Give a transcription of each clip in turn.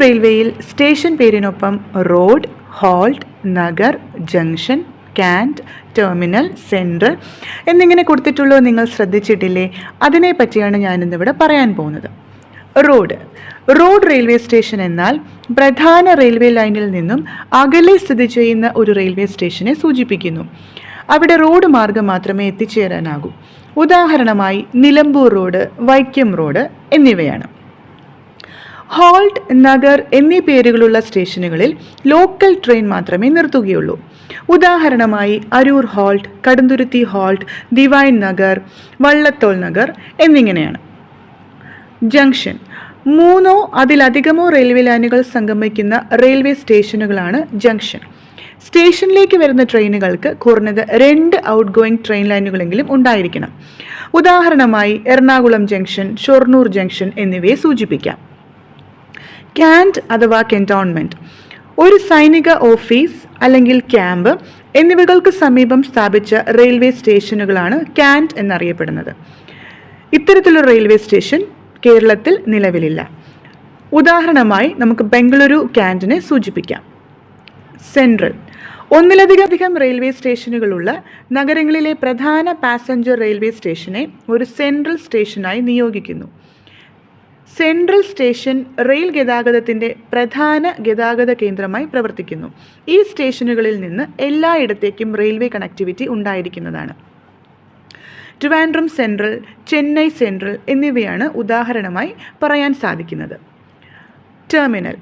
റെയിൽവേയിൽ station പേരിനൊപ്പം road halt Nagar junction cant terminal central എന്നിങ്ങനെ കൊടുത്തിട്ടുള്ളോ നിങ്ങൾ ശ്രദ്ധിച്ചിട്ടില്ലേ? അതിനെപ്പറ്റിയാണ് ഞാനിന്നിവിടെ പറയാൻ പോകുന്നത്. റോഡ്. റോഡ് റെയിൽവേ സ്റ്റേഷൻ എന്നാൽ പ്രധാന റെയിൽവേ ലൈനിൽ നിന്നും അകലെ സ്ഥിതി ചെയ്യുന്ന ഒരു റെയിൽവേ സ്റ്റേഷനെ സൂചിപ്പിക്കുന്നു. അവിടെ റോഡ് മാർഗം മാത്രമേ എത്തിച്ചേരാനാകൂ. ഉദാഹരണമായി നിലമ്പൂർ റോഡ് വൈക്കം റോഡ് എന്നിവയാണ്. ഹോൾട്ട് നഗർ എന്നീ പേരുകളുള്ള സ്റ്റേഷനുകളിൽ ലോക്കൽ ട്രെയിൻ മാത്രമേ നിർത്തുകയുള്ളൂ. ഉദാഹരണമായി Aroor halt Kaduthuruthy halt Divine Nagar Vallathol Nagar എന്നിങ്ങനെയാണ്. ജംഗ്ഷൻ മൂന്നോ അതിലധികമോ റെയിൽവേ ലൈനുകൾ സംഗമിക്കുന്ന റെയിൽവേ സ്റ്റേഷനുകളാണ് ജംഗ്ഷൻ സ്റ്റേഷനിലേക്ക് വരുന്ന ട്രെയിനുകൾക്ക് കുറഞ്ഞത് രണ്ട് ഔട്ട് ഗോയിങ് ട്രെയിൻ ലൈനുകളെങ്കിലും ഉണ്ടായിരിക്കണം. ഉദാഹരണമായി എറണാകുളം ജംഗ്ഷൻ ഷൊർണൂർ ജംഗ്ഷൻ എന്നിവയെ സൂചിപ്പിക്കാം. ക്യാന്റ് അഥവാ കെന്റോൺമെന്റ് ഒരു സൈനിക ഓഫീസ് അല്ലെങ്കിൽ ക്യാമ്പ് എന്നിവകൾക്ക് സമീപം സ്ഥാപിച്ച റെയിൽവേ സ്റ്റേഷനുകളാണ് ക്യാന്റ് എന്നറിയപ്പെടുന്നത്. ഇത്തരത്തിലൊരു റെയിൽവേ സ്റ്റേഷൻ കേരളത്തിൽ നിലവിലില്ല. ഉദാഹരണമായി നമുക്ക് ബംഗളൂരു ക്യാന്റിനെ സൂചിപ്പിക്കാം. സെൻട്രൽ ഒന്നിലധികം റെയിൽവേ സ്റ്റേഷനുകളുള്ള നഗരങ്ങളിലെ പ്രധാന പാസഞ്ചർ റെയിൽവേ സ്റ്റേഷനെ ഒരു സെൻട്രൽ സ്റ്റേഷനായി നിയോഗിക്കുന്നു. സെൻട്രൽ സ്റ്റേഷൻ റെയിൽ ഗതാഗതത്തിന്റെ പ്രധാന ഗതാഗത കേന്ദ്രമായി പ്രവർത്തിക്കുന്നു. ഈ സ്റ്റേഷനുകളിൽ നിന്ന് എല്ലായിടത്തേക്കും റെയിൽവേ കണക്ടിവിറ്റി ഉണ്ടായിരിക്കുന്നതാണ്. ട്രിവാൻഡ്രം സെൻട്രൽ ചെന്നൈ സെൻട്രൽ എന്നിവയാണ് ഉദാഹരണമായി പറയാൻ സാധിക്കുന്നത്. ടെർമിനൽ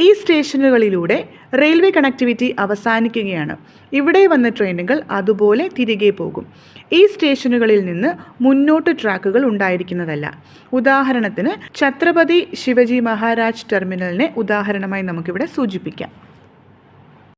ഈ സ്റ്റേഷനുകളിലൂടെ റെയിൽവേ കണക്ടിവിറ്റി അവസാനിക്കുകയാണ്. ഇവിടെ വന്ന ട്രെയിനുകൾ അതുപോലെ തിരികെ പോകും. ഈ സ്റ്റേഷനുകളിൽ നിന്ന് മുന്നോട്ട് ട്രാക്കുകൾ ഉണ്ടായിരിക്കുന്നതല്ല. ഉദാഹരണത്തിന് ഛത്രപതി ശിവജി മഹാരാജ് ടെർമിനലിനെ ഉദാഹരണമായി നമുക്കിവിടെ സൂചിപ്പിക്കാം.